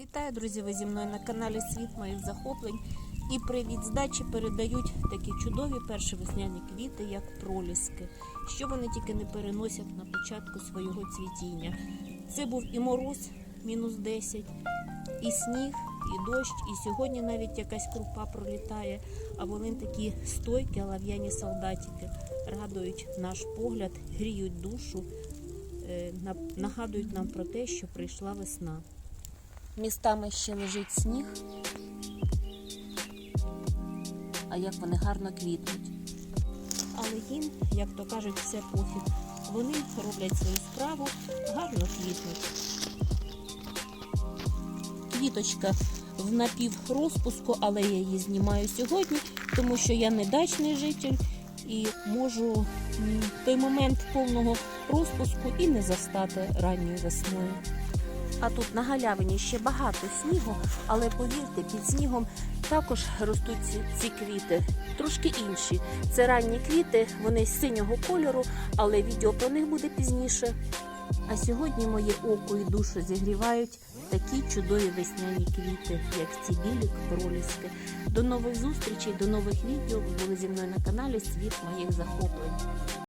Вітаю, друзі! Ви зі мною на каналі Світ моїх захоплень. І привіт з дачі передають такі чудові перші весняні квіти, як проліски, що вони тільки не переносять на початку свого цвітіння. Це був і мороз, мінус 10, і сніг, і дощ, і сьогодні навіть якась крупа пролітає. А вони такі стойкі, лав'яні солдатики, радують наш погляд, гріють душу, е, нагадують нам про те, що прийшла весна. Містами ще лежить сніг. А як вони гарно квітнуть. Але їм, як то кажуть, все пофіг. Вони роблять свою справу, гарно квітнуть. Квіточка в напіврозпуску, але я її знімаю сьогодні, тому що я не дачний житель і можу м, той момент повного розпуску і не застати ранньою весною. А тут на галявині ще багато снігу, але повірте, під снігом також ростуть ці, ці квіти, трошки інші. Це ранні квіти, вони синього кольору, але відео про них буде пізніше. А сьогодні моє око і душу зігрівають такі чудові весняні квіти, як ці білі проліски. До нових зустрічей, до нових відео. Були зі мною на каналі Світ моїх захоплень.